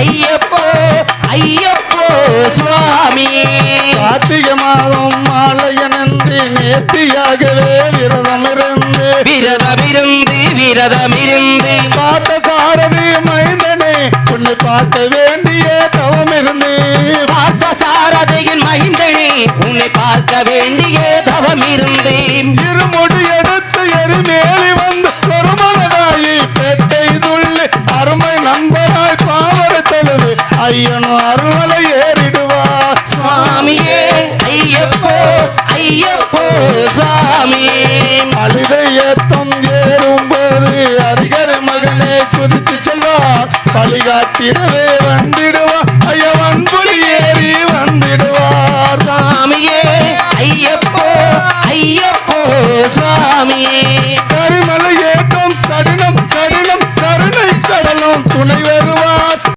ஐயப்போ ஐயப்போ சுவாமி. கார்த்திகை மாதம் மாலையனந்து நேர்த்தியாகவே விரதம் இருந்து விரதமிருந்து விரதமிருந்து. பார்த்த சாரதி மைந்தனே உன்னை பார்க்க வேண்டிய தவம் இருந்து பார்த்த சாரதையின் மகிந்தனே உன்னை பார்க்க வேண்டிய தவம் ஐயனும் அருள்மலை ஏறிடுவார் சுவாமியே ஐயப்போ ஐயப்போ சுவாமி. அழுதை ஏத்தம் ஏறும்போது அரிகர மகனே குதித்து செல்வார் வழிகாட்டிடவே வந்திடுவார் ஐயவன் புலி ஏறி வந்திடுவார் சுவாமியே ஐயப்போ ஐயப்போ சுவாமியே கருமலை ஏற்றம் கடினம் கடினம் கருணை கடலும் துணைவே